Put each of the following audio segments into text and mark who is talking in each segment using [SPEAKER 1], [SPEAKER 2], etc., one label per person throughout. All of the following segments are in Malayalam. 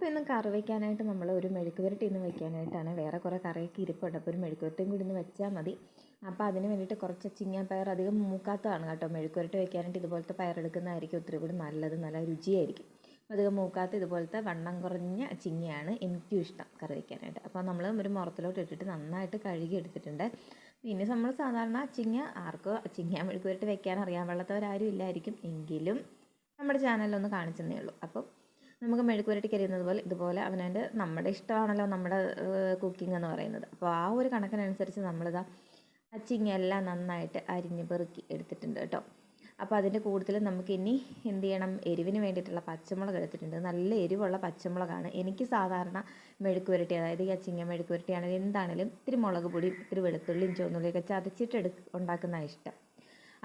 [SPEAKER 1] അപ്പോൾ ഇന്ന് കറി വയ്ക്കാനായിട്ട് നമ്മൾ ഒരു മെഴുക്ക് പുരട്ടി ഇന്ന് വയ്ക്കാനായിട്ടാണ് വേറെ കുറേ കറിയൊക്കെ ഇരിപ്പുണ്ട്. അപ്പോൾ ഒരു മെഴുക്ക് പുരട്ടിയും കൂടി ഇന്ന് വെച്ചാൽ മതി. അപ്പോൾ അതിന് വേണ്ടിയിട്ട് കുറച്ച് ചിങ്ങാൻ പയർ അധികം മൂക്കാത്തതാണ് കേട്ടോ. മെഴുക്കുപുരട്ടി വയ്ക്കാനായിട്ട് ഇതുപോലത്തെ പയർ എടുക്കുന്നതായിരിക്കും ഒത്തിരി കൂടി നല്ലത്. നല്ല രുചിയായിരിക്കും. അധികം മൂക്കാത്ത ഇതുപോലത്തെ വണ്ണം കുറഞ്ഞ ചിങ്ങയാണ് എനിക്കും ഇഷ്ടം കറി വയ്ക്കാനായിട്ട് അപ്പോൾ നമ്മൾ ഒരു മുറത്തിലോട്ട് ഇട്ടിട്ട് നന്നായിട്ട് കഴുകി എടുത്തിട്ടുണ്ട്. പിന്നെ നമ്മൾ സാധാരണ ചിങ്ങ ആർക്കോ ചിങ്ങ മെഴുക്കുപുരട്ടി വെക്കാൻ അറിയാൻ പാടില്ലാത്തവരാരും ഇല്ലായിരിക്കും. എങ്കിലും നമ്മുടെ ചാനലിലൊന്ന് കാണിച്ചെന്നേ ഉള്ളൂ. അപ്പം നമുക്ക് മെഴുക്കുവരട്ടിക്ക് അരിയുന്നത് പോലെ ഇതുപോലെ അവനവന്റെ നമ്മുടെ ഇഷ്ടമാണല്ലോ നമ്മുടെ കുക്കിംഗ് എന്ന് പറയുന്നത്. അപ്പോൾ ആ ഒരു കണക്കിനനുസരിച്ച് നമ്മളിതാ അച്ചിങ്ങെല്ലാം നന്നായിട്ട് അരിഞ്ഞ് പെറുക്കി എടുത്തിട്ടുണ്ട് കേട്ടോ. അപ്പോൾ അതിന്റെ കൂടുതൽ നമുക്ക് ഇനി എന്ത് ചെയ്യണം? എരിവിന് വേണ്ടിയിട്ടുള്ള പച്ചമുളക് എടുത്തിട്ടുണ്ട്. നല്ല എരിവുള്ള പച്ചമുളകാണ്. എനിക്ക് സാധാരണ മെഴുക്ക് പുരട്ടി അതായത് ഈ അച്ചിങ്ങ മെഴുക്ക് പുരട്ടിയാണെങ്കിലും എന്താണെങ്കിലും ഇത്തിരി മുളക് പൊടി ഇത്തിരി വെളുത്തുള്ളിയും ചുവന്നുള്ളിയൊക്കെ ചതച്ചിട്ട് എടു ഉണ്ടാക്കുന്നതാണ് ഇഷ്ടം.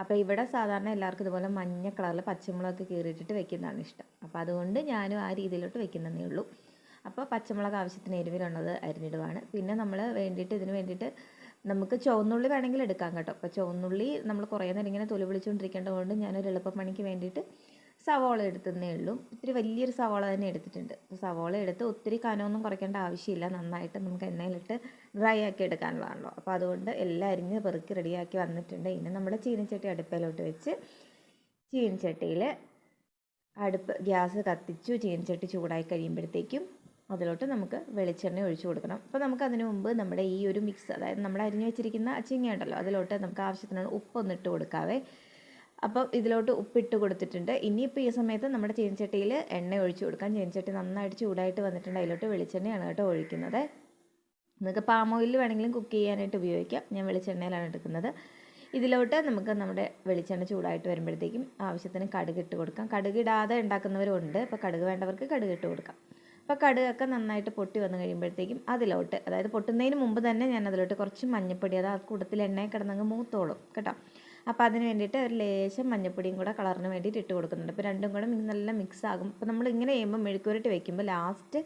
[SPEAKER 1] അപ്പോൾ ഇവിടെ സാധാരണ എല്ലാവർക്കും ഇതുപോലെ മഞ്ഞ കളറിൽ പച്ചമുളക് കീറിയിട്ടിട്ട് വെക്കുന്നതാണ് ഇഷ്ടം. അപ്പോൾ അതുകൊണ്ട് ഞാനും ആ രീതിയിലോട്ട് വെക്കുന്നതേ ഉള്ളൂ. അപ്പോൾ പച്ചമുളക് ആവശ്യത്തിന് എരിവിലുള്ളത് അരിഞ്ഞിടുവാണ്. പിന്നെ നമ്മൾ വേണ്ടിയിട്ട് ഇതിന് വേണ്ടിയിട്ട് നമുക്ക് ചുവന്നുള്ളി വേണമെങ്കിൽ എടുക്കാം കേട്ടോ. അപ്പോൾ ചുവന്നുള്ളി നമ്മൾ കുറേ നേരം ഇങ്ങനെ തൊലി വിളിച്ചുകൊണ്ടിരിക്കേണ്ടതുകൊണ്ട് ഞാനൊരു എളുപ്പപ്പണിക്ക് വേണ്ടിയിട്ട് സവോള എടുത്തതേ ഉള്ളൂ. ഇത്തിരി വലിയൊരു സവോള തന്നെ എടുത്തിട്ടുണ്ട്. സവോള എടുത്ത് ഒത്തിരി കനമൊന്നും കുറയ്ക്കേണ്ട ആവശ്യമില്ല. നന്നായിട്ട് നമുക്ക് എണ്ണയിലിട്ട് ഡ്രൈ ആക്കി എടുക്കാനുള്ളതാണല്ലോ അപ്പോൾ അതുകൊണ്ട് എല്ലാം അരിഞ്ഞ് പെറുക്കി റെഡിയാക്കി വന്നിട്ടുണ്ട്. ഇനി നമ്മുടെ ചീനിച്ചട്ടി അടുപ്പിലോട്ട് വെച്ച് ചീനിച്ചട്ടിയിൽ അടുപ്പ് ഗ്യാസ് കത്തിച്ചു ചീനിച്ചട്ടി ചൂടായി കഴിയുമ്പോഴത്തേക്കും അതിലോട്ട് നമുക്ക് വെളിച്ചെണ്ണ ഒഴിച്ചു കൊടുക്കണം. അപ്പോൾ നമുക്ക് അതിന് മുമ്പ് നമ്മുടെ ഈ ഒരു മിക്സ് അതായത് നമ്മൾ അരിഞ്ഞു വെച്ചിരിക്കുന്ന ചിങ്ങ ഉണ്ടല്ലോ അതിലോട്ട് നമുക്ക് ആവശ്യത്തിനുള്ള ഉപ്പൊന്നിട്ട് കൊടുക്കാവേ. അപ്പം ഇതിലോട്ട് ഉപ്പിട്ട് കൊടുത്തിട്ടുണ്ട്. ഇനിയിപ്പോൾ ഈ സമയത്ത് നമ്മുടെ ചീനച്ചട്ടിയിൽ എണ്ണ ഒഴിച്ചു കൊടുക്കാം. ചീനച്ചട്ടി നന്നായിട്ട് ചൂടായിട്ട് വന്നിട്ടുണ്ട്. അതിലോട്ട് വെളിച്ചെണ്ണയാണ് കേട്ടോ ഒഴിക്കുന്നത്. നിങ്ങൾക്ക് പാം ഓയിൽ വേണമെങ്കിലും കുക്ക് ചെയ്യാനായിട്ട് ഉപയോഗിക്കാം. ഞാൻ വെളിച്ചെണ്ണയിലാണ് എടുക്കുന്നത്. ഇതിലോട്ട് നമുക്ക് നമ്മുടെ വെളിച്ചെണ്ണ ചൂടായിട്ട് വരുമ്പോഴത്തേക്കും ആവശ്യത്തിന് കടുക് ഇട്ട് കൊടുക്കാം. കടുക് ഇടാതെ അപ്പോൾ കടുക് വേണ്ടവർക്ക് കടുക് ഇട്ട് കൊടുക്കാം. അപ്പോൾ കടുകൊക്കെ നന്നായിട്ട് പൊട്ടി വന്നു കഴിയുമ്പോഴത്തേക്കും അതിലോട്ട് അതായത് പൊട്ടുന്നതിന് മുമ്പ് തന്നെ ഞാൻ അതിലോട്ട് കുറച്ച് മഞ്ഞപ്പൊടി അത് ആ കൂട്ടത്തിൽ എണ്ണയിൽ കിടന്നങ്ങ് മൂത്തോളും കേട്ടോ. അപ്പോൾ അതിന് വേണ്ടിയിട്ട് ഒരു ലേശം മഞ്ഞപ്പൊടിയും കൂടെ കളറിന് വേണ്ടിയിട്ട് ഇട്ട് കൊടുക്കുന്നുണ്ട്. അപ്പോൾ രണ്ടും കൂടെ നല്ല മിക്സ് ആകും അപ്പോൾ നമ്മൾ ഇങ്ങനെ ചെയ്യുമ്പോൾ മെഴുക്കുരട്ടി വെക്കുമ്പോൾ ലാസ്റ്റ്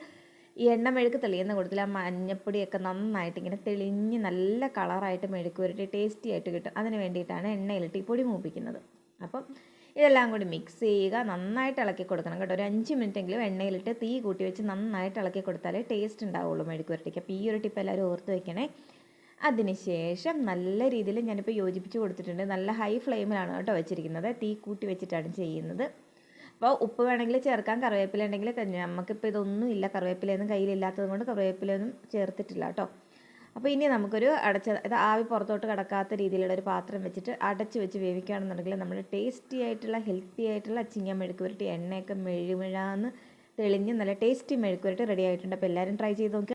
[SPEAKER 1] ഈ എണ്ണ മെഴുക്ക് തെളിയുന്ന കൂട്ടത്തിൽ ആ മഞ്ഞപ്പൊടിയൊക്കെ നന്നായിട്ട് ഇങ്ങനെ തെളിഞ്ഞ് നല്ല കളറായിട്ട് മെഴുക്ക് പുരട്ടി ടേസ്റ്റി ആയിട്ട് കിട്ടും. അതിന് വേണ്ടിയിട്ടാണ് എണ്ണയിലിട്ട് ഈ പൊടി മൂപ്പിക്കുന്നത്. അപ്പം ഇതെല്ലാം കൂടി മിക്സ് ചെയ്യുക നന്നായിട്ട് ഇളക്കി കൊടുക്കണം കേട്ടോ. ഒരു അഞ്ച് മിനിറ്റെങ്കിലും എണ്ണയിലിട്ട് തീ കൂട്ടി വെച്ച് നന്നായിട്ട് ഇളക്കി കൊടുത്താലേ ടേസ്റ്റ് ഉണ്ടാവുള്ളൂ മെഴുക്ക് പുരട്ടിക്ക് അപ്പോൾ ഈ ഒരു ടിപ്പ് എല്ലാവരും ഓർത്ത് വെക്കണേ. അതിനുശേഷം നല്ല രീതിയിൽ ഞാനിപ്പോൾ യോജിപ്പിച്ച് കൊടുത്തിട്ടുണ്ട്. നല്ല ഹൈ ഫ്ലെയിമിലാണ് കേട്ടോ വെച്ചിരിക്കുന്നത്. തീ കൂട്ടി വെച്ചിട്ടാണ് ചെയ്യുന്നത്. അപ്പോൾ ഉപ്പ് വേണമെങ്കിൽ ചേർക്കാം. കറിവേപ്പില ഉണ്ടെങ്കിൽ നമുക്കിപ്പോൾ ഇതൊന്നും ഇല്ല. കറിവേപ്പിലയൊന്നും കയ്യിലില്ലാത്തത് കൊണ്ട് കറിവേപ്പിലയൊന്നും ചേർത്തിട്ടില്ല കേട്ടോ. അപ്പോൾ ഇനി നമുക്കൊരു അടച്ച ഇത് ആവി പുറത്തോട്ട് കിടക്കാത്ത രീതിയിലുള്ള ഒരു പാത്രം വെച്ചിട്ട് അടച്ച് വെച്ച് വേവിക്കുകയാണെന്നുണ്ടെങ്കിൽ നമ്മൾ ടേസ്റ്റി ആയിട്ടുള്ള ഹെൽത്തി ആയിട്ടുള്ള ചിങ്ങ മെഴുക്ക് പുരട്ടി എണ്ണയൊക്കെ മെഴുമിഴാന്ന് തെളിഞ്ഞ് നല്ല ടേസ്റ്റി മെഴുക്ക് പുരട്ടി റെഡി ആയിട്ടുണ്ട്. അപ്പോൾ എല്ലാവരും ട്രൈ ചെയ്ത് നോക്കുക